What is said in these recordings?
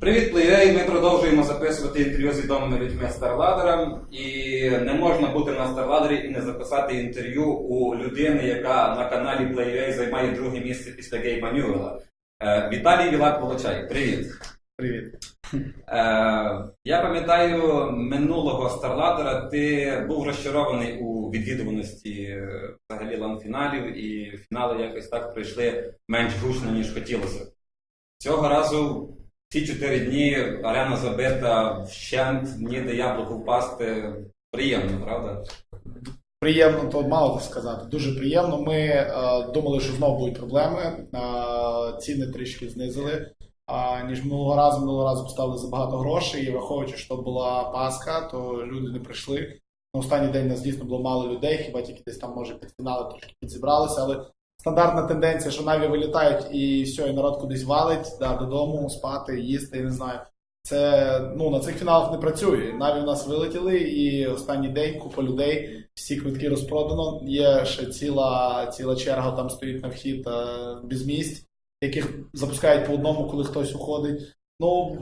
Привіт, плеєри! Ми продовжуємо записувати інтерв'ю з відомими людьми Старладера. І не можна бути на Старладері і не записати інтерв'ю у людини, яка на каналі Play.ua займає друге місце після Гейма Ньюела. Е, Віталій Вілак Волочай, привіт. Привіт. Е, я пам'ятаю минулого Старладера, ти був розчарований у відвідуваності е, взагалі лан-фіналів, і фінали якось так пройшли менш гучно, ніж хотілося. Цього разу ці чотири дні арена забита, вщент, ніде яблуко впасти. Приємно, правда? Приємно, то мало сказати. Дуже приємно. Ми е, думали, що знову будуть проблеми. Е, ціни трішки знизили. А, ніж минулого разу, минулого разу поставили забагато грошей, і враховуючи, що була Пасха, то люди не прийшли. На останній день нас дійсно було мало людей, хіба тільки десь там, може, під фінали трошки підзібралися, але стандартна тенденція, що наві вилітають і все, і народ кудись валить, да, додому, спати, їсти, я не знаю. Це ну на цих фіналах не працює. Наві в нас вилетіли, і останній день купа людей, всі квитки розпродано. Є ще ціла ціла черга, там стоїть на вхід е, без місць, яких запускають по одному, коли хтось уходить. Ну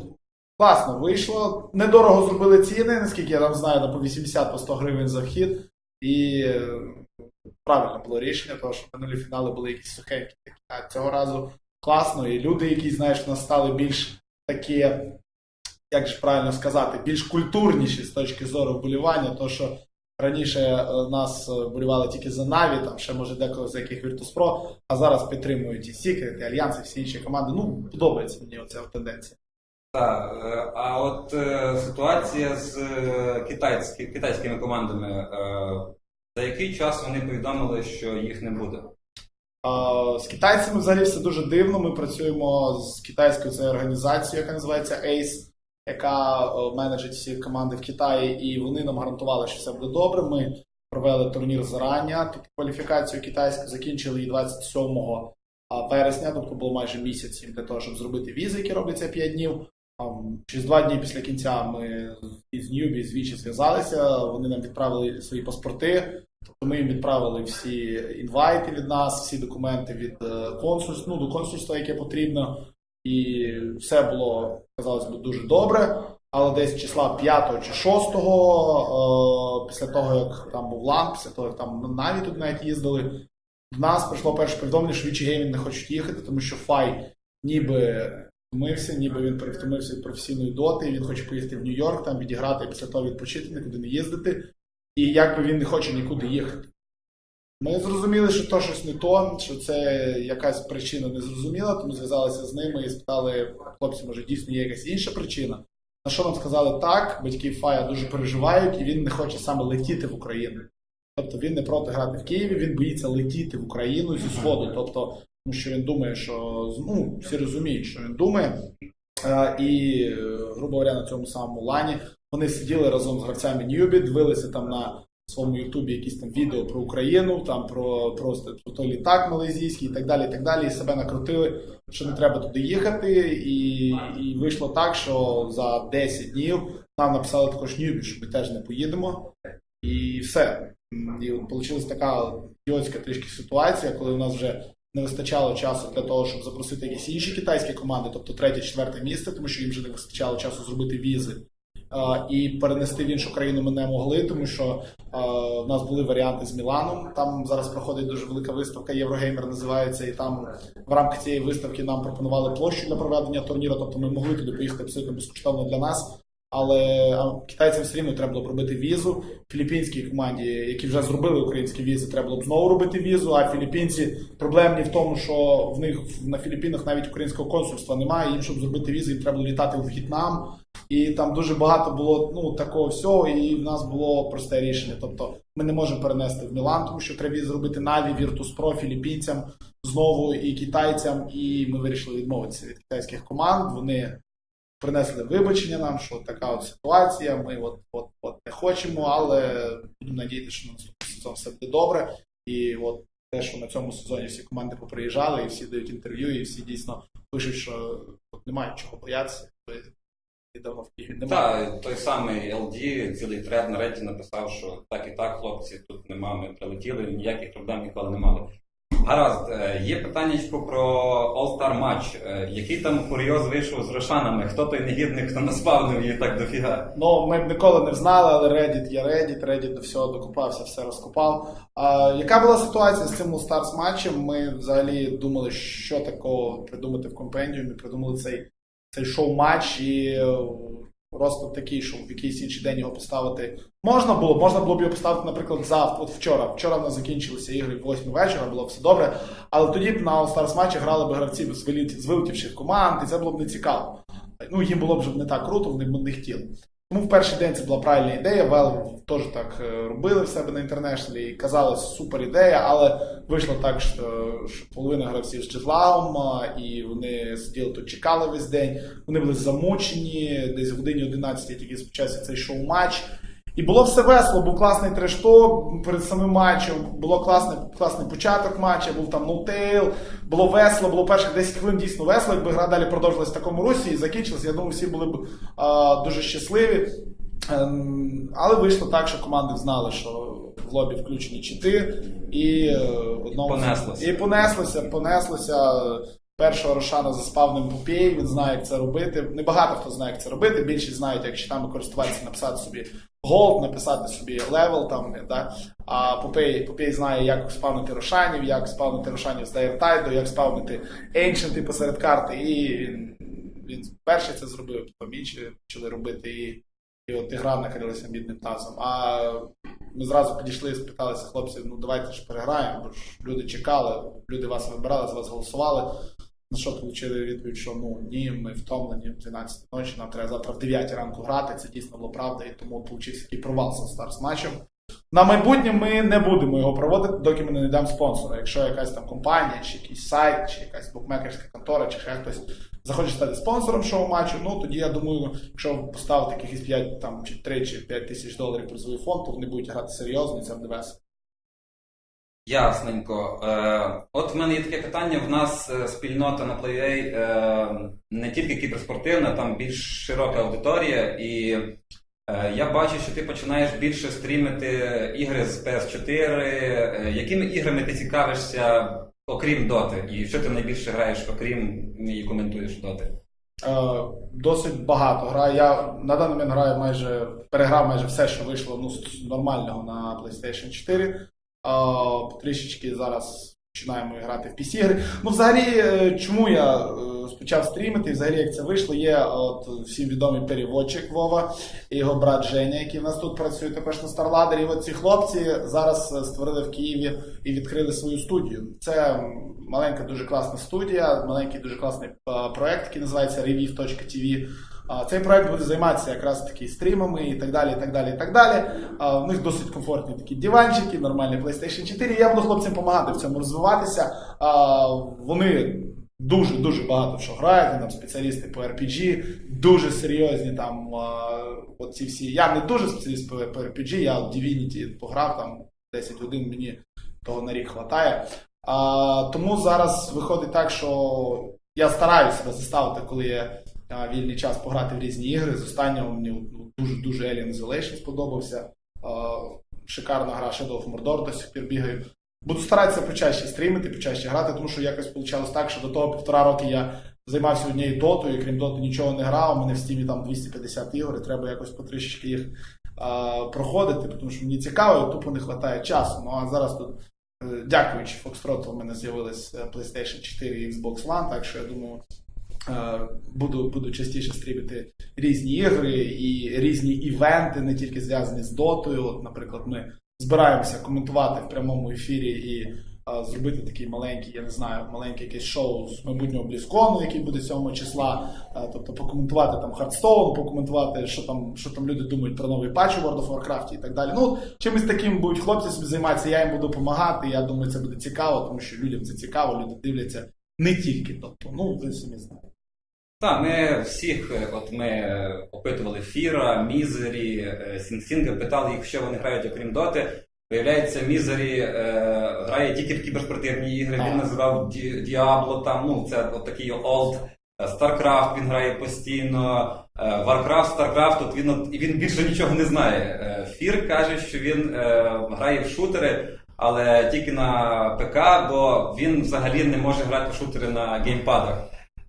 класно вийшло. Недорого зробили ціни, наскільки я там знаю, на по 80 по 100 гривень за вхід. І е, правильно було рішення, тому що минулі фінали були якісь сухенькі. А цього разу класно. І люди, які, знаєш, в стали більш такі як же правильно сказати, більш культурніші з точки зору вболівання, то що раніше е, нас е, вболівали тільки за Наві, там ще може деколи за яких Virtus.pro, а зараз підтримують і Secret, і Альянс, і всі інші команди. Ну, подобається мені оця тенденція. Так, е, а от ситуація з китайські, китайськими командами. За який час вони повідомили, що їх не буде? З китайцями взагалі все дуже дивно. Ми працюємо з китайською цією організацією, яка називається ACE, яка е, менеджить всі команди в Китаї, і вони нам гарантували, що все буде добре. Ми провели турнір зарання, тобто кваліфікацію китайську, закінчили її 27 вересня, тобто було майже місяць для того, щоб зробити візи, які робляться 5 днів. Через два дні після кінця ми із Ньюбі з Вічі зв'язалися. Вони нам відправили свої паспорти. Тобто ми їм відправили всі інвайти від нас, всі документи від е, консульства, ну, до консульства, яке потрібно. І все було, казалось би, дуже добре. Але десь числа 5 чи 6, е, після того, як там був лан, після того, як там навіть тут навіть їздили, в нас прийшло перше повідомлення, що Вічі Геймінг не хочуть їхати, тому що Фай ніби втомився, ніби він втомився від професійної доти, і він хоче поїхати в Нью-Йорк, там відіграти і після того відпочити, нікуди не їздити. І якби він не хоче нікуди їхати. Ми зрозуміли, що то щось не то, що це якась причина незрозуміла, тому зв'язалися з ними і спитали, хлопці, може дійсно є якась інша причина. На що нам сказали так, батьки Фая дуже переживають, і він не хоче саме летіти в Україну. Тобто він не проти грати в Києві, він боїться летіти в Україну зі Сходу. Тобто, тому що він думає, що ну, всі розуміють, що він думає. Е, І, грубо говоря, на цьому самому лані вони сиділи разом з гравцями Ньюбі, дивилися там на своєму Ютубі якісь там відео про Україну, там про просто про той літак малайзійський і так далі. І так далі. І себе накрутили, що не треба туди їхати. І, і вийшло так, що за 10 днів нам написали також Ньюбі, що ми теж не поїдемо. І все. І вийшла така ідіотська трішки ситуація, коли у нас вже не вистачало часу для того, щоб запросити якісь інші китайські команди, тобто третє, четверте місце, тому що їм вже не вистачало часу зробити візи. І перенести в іншу країну ми не могли, тому що в нас були варіанти з Міланом. Там зараз проходить дуже велика виставка Єврогеймер називається, і там в рамках цієї виставки нам пропонували площу для проведення турніру. Тобто ми могли туди поїхати абсолютно безкоштовно для нас. Але китайцям все рівно треба було б робити візу. Філіппінській команді, які вже зробили українські візи, треба було б знову робити візу. А філіппінці проблемні в тому, що в них на Філіппінах навіть українського консульства немає. Їм, щоб зробити візу, їм треба було літати у В'єтнам. І там дуже багато було ну такого всього, і в нас було просте рішення. Тобто ми не можемо перенести в Мілан, тому що треба зробити Наві, Virtus.pro, філіппінцям знову і китайцям. І ми вирішили відмовитися від китайських команд. Вони принесли вибачення нам, що така от ситуація. Ми от от от не хочемо, але будемо надіятися, що на наступний сезон все буде добре. І от те, що на цьому сезоні всі команди поприїжджали, і всі дають інтерв'ю, і всі дійсно пишуть, що от немає чого боятися. Давно в Києві немає. Так, той самий LD, цілий тред на написав, що так і так, хлопці, тут нема, ми прилетіли, ніяких проблем ніколи не мали. Гаразд, Е, є питання про All-Star матч. Е, Який там курйоз вийшов з Рошанами? Хто той негідник, хто наспавнив її так дофіга? Ну, ми б ніколи не знали, але Reddit є Reddit, Reddit до всього докупався, все розкопав. А, яка була ситуація з цим All Stars матчем? Ми взагалі думали, що такого придумати в компендіумі, придумали цей, цей шоу-матч і е, розклад такий, що в якийсь інший день його поставити можна було. Можна було б його поставити, наприклад, завтра, от вчора. Вчора в нас закінчилися ігри в 8 вечора, було все добре. Але тоді б на All Stars матчі грали б гравці з вилітів з вилетівших команд, і це було б не цікаво. Ну, їм було б не так круто, вони б не хотіли. Тому в перший день це була правильна ідея. Valve теж так е, робили в себе на інтернешнлі і казали, супер ідея, але вийшло так, що, половина гравців з числавом, і вони сиділи тут, чекали весь день. Вони були замучені, десь в годині 11 тільки спочався цей шоу-матч. І було все весело, був класний трешток перед самим матчем, було класний, класний початок матча, був там ноутейл, було весело, було перших 10 хвилин дійсно весело, якби гра далі продовжилась в такому русі і закінчилась, я думаю, всі були б а, дуже щасливі. Ем, але вийшло так, що команди знали, що в лобі включені чити, і е, одному Понеслося. і понеслося, понеслося. Першого Рошана заспав ним Попій, він знає, як це робити. Небагато хто знає, як це робити. Більшість знають, як читами користуватися, написати собі голд, написати собі левел там, да? а Попей, Попей знає, як спавнити Рошанів, як спавнити Рошанів з Дайртайду, як спавнити Ancient посеред карти. І він, перший це зробив, потім інші почали робити. І, і от гра накрилася бідним тазом. А ми зразу підійшли і спиталися хлопців, ну давайте ж переграємо, бо ж люди чекали, люди вас вибирали, за вас голосували. На що отримали відповідь, що ну ні, ми втомлені в 12 ночі, нам треба завтра в 9 ранку грати. Це дійсно було правда, і тому получився такий провал з старс матчем. На майбутнє ми не будемо його проводити, доки ми не знайдемо спонсора. Якщо якась там компанія, чи якийсь сайт, чи якась букмекерська контора, чи ще хтось захоче стати спонсором шоу матчу, ну тоді я думаю, якщо поставити якихось 5 там, чи 3 чи 5 тисяч доларів призовий фонд, то вони будуть грати серйозно і це буде весело. Ясненько. Е, от в мене є таке питання. В нас е, спільнота на PlayA е, не тільки кіберспортивна, там більш широка аудиторія, і е, я бачу, що ти починаєш більше стрімити ігри з PS4. Е, якими іграми ти цікавишся, окрім Доти? І що ти найбільше граєш, окрім і коментуєш Доти? Е, досить багато граю. Я на даний момент граю майже переграв майже все, що вийшло ну, нормального на PlayStation 4. Е, трішечки зараз починаємо грати в PC-ігри. Ну, взагалі, е, чому я е, почав стрімити, взагалі як це вийшло, є от всім відомий переводчик Вова і його брат Женя, який в нас тут працює також на StarLadder. І от ці хлопці зараз е, створили в Києві і відкрили свою студію. Це маленька, дуже класна студія, маленький дуже класний е, проект, який називається Reviv.tv. Цей проект буде займатися якраз таки стрімами і так далі. і так далі, і так далі. А, У них досить комфортні такі диванчики, нормальний PlayStation 4. Я буду хлопцям допомагати в цьому розвиватися. Вони дуже дуже багато що грають. Там спеціалісти по RPG, дуже серйозні там. От всі. Я не дуже спеціаліст по RPG, я от Divinity пограв там 10 годин, мені того на рік. А, тому зараз виходить так, що я стараюся заставити, коли а, вільний час пограти в різні ігри. З останнього мені ну, дуже дуже Alien Isolation сподобався. Шикарна гра Shadow of Mordor до сих пір бігаю. Буду старатися почаще стрімити, почаще грати, тому що якось вийшло так, що до того півтора роки я займався однією дотою, і крім доти нічого не грав. У мене в стімі там 250 ігор, і треба якось потрішечки їх а, проходити, тому що мені цікаво, і тупо не вистачає часу. Ну а зараз тут Е, Дякуючи Foxtrot, у мене з'явилась е, PlayStation 4 і Xbox One, так що я думаю, буду, буду частіше стрімити різні ігри і різні івенти, не тільки зв'язані з дотою. От, наприклад, ми збираємося коментувати в прямому ефірі і е, зробити такий маленький, я не знаю, маленьке якесь шоу з майбутнього Блізкону, який буде 7 числа. Е, Тобто покоментувати там Hearthstone, покоментувати, що там, що там люди думають про новий патч у World of Warcraft і так далі. Ну, чимось таким будуть хлопці собі займатися, я їм буду допомагати. Я думаю, це буде цікаво, тому що людям це цікаво, люди дивляться не тільки. Тобто, ну, ви самі знаєте. Так, ми всіх, е, от ми е, опитували Фіра, Мізері, е, Сінсінга, питали їх, що вони грають, окрім доти. Виявляється, Мізері е, грає тільки в кіберспортивні ігри, він називав Ді- Діабло, там, ну, це от такий олд. Старкрафт він грає постійно, Варкрафт, Старкрафт, от він, от, він більше нічого не знає. Фір каже, що він е, грає в шутери, але тільки на ПК, бо він взагалі не може грати в шутери на геймпадах.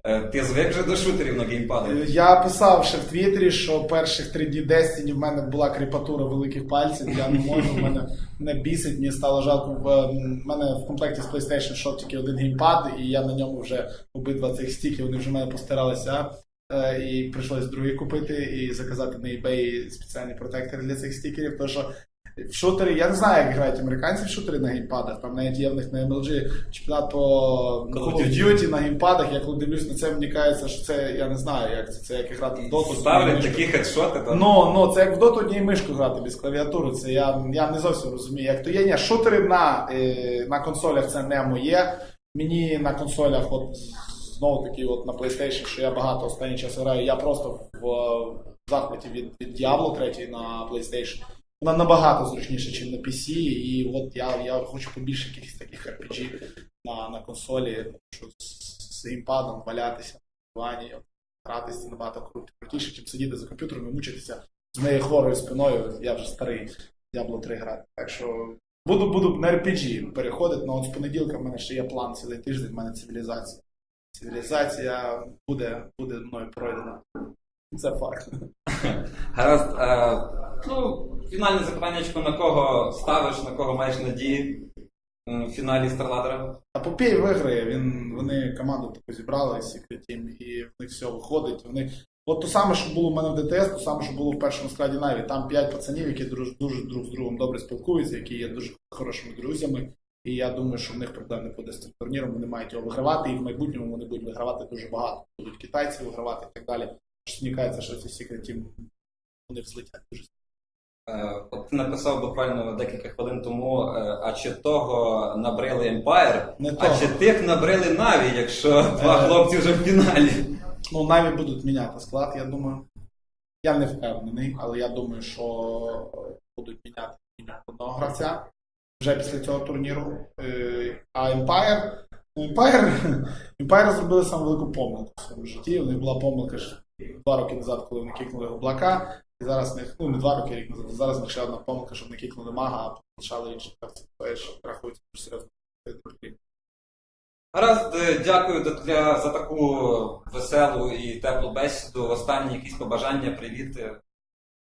Е, Ти звик вже до шутерів на геймпадах? Я писав ще в Твіттері, що перших три дні Destiny в мене була кріпатура великих пальців. Я не можу, в мене не бісить, мені стало жалко. В мене в комплекті з PlayStation йшов тільки один геймпад, і я на ньому вже обидва цих стіків, вони вже в мене постиралися. Е, І прийшлось другий купити і заказати на eBay спеціальні протектори для цих стікерів. Тому що в шутері, я не знаю, як грають американці в шутері на геймпадах. Там навіть є в них на MLG чемпіонат по Call of Duty на геймпадах. Я коли дивлюсь на це, мені кажеться, що це я не знаю, як це. Це як грати в доту. Ставлять такі хедшоти. Там. Ну, ну, це як в доту однією мишкою грати без клавіатури. Це я, я не зовсім розумію. Як то є, ні, шутери на, е, на консолях це не моє. Мені на консолях, от знову таки, от на PlayStation, що я багато останній час граю, я просто в, в захваті від, від Diablo 3 на PlayStation. Вона набагато зручніша, ніж на PC, і от я, я хочу побільше якихось таких RPG на, на консолі, що з, геймпадом валятися в ванні, гратися набагато кру- крутіше, ніж сидіти за комп'ютером і мучитися з моєю хворою спиною. Я вже старий Diablo 3 грати. Так що буду, буду на RPG переходити, але з понеділка в мене ще є план цілий тиждень, в мене цивілізація. Цивілізація буде, буде мною пройдена. Це факт. Гаразд. Е, ну, фінальне запитання, на кого ставиш, на кого маєш надії в фіналі Старладера? А Попій виграє, він, вони команду таку зібрали Secret Team, і в них все виходить. Вони... От то саме, що було в мене в ДТС, то саме, що було в першому складі Наві. Там п'ять пацанів, які друж, дуже друг з другом добре спілкуються, які є дуже хорошими друзями. І я думаю, що в них проблем не буде з цим турніром. Вони мають його вигравати, і в майбутньому вони будуть вигравати дуже багато. Будуть китайці вигравати і так далі. Що мені кажеться, що ці Secret Team вони взлетять дуже Е, От ти написав буквально декілька хвилин тому, е, а чи того набрили Empire, Не а того. чи тих набрили Наві, якщо два Е. хлопці вже в фіналі? Ну, Наві будуть міняти склад, я думаю. Я не впевнений, але я думаю, що будуть міняти одного гравця вже після цього турніру. А Empire, Empire, Empire зробили саму велику помилку в своєму житті. У них була помилка ж два роки назад, коли вони кикнули облака. І зараз них, ну не два роки, рік назад, зараз них ще одна помилка, щоб не кикнули мага, а інших гравців. Теж рахується дуже серйозно. Гаразд, е, дякую для, за таку веселу і теплу бесіду. Останні якісь побажання, привіти.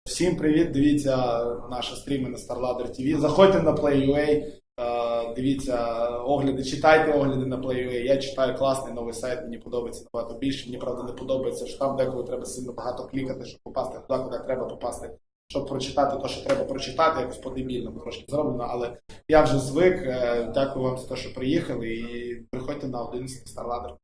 Всім привіт! Дивіться наші стріми на StarLadder TV. Заходьте на Play.ua, е, дивіться огляди, читайте огляди на Play.ua. Я читаю класний новий сайт, мені подобається набагато більше. Мені правда не подобається, що там деколи треба сильно багато клікати, щоб попасти туди, куди треба попасти. Щоб прочитати те, що треба прочитати, якось по-дебільному трошки зроблено, але я вже звик. Е, Дякую вам за те, що приїхали, і приходьте на 11 StarLadder.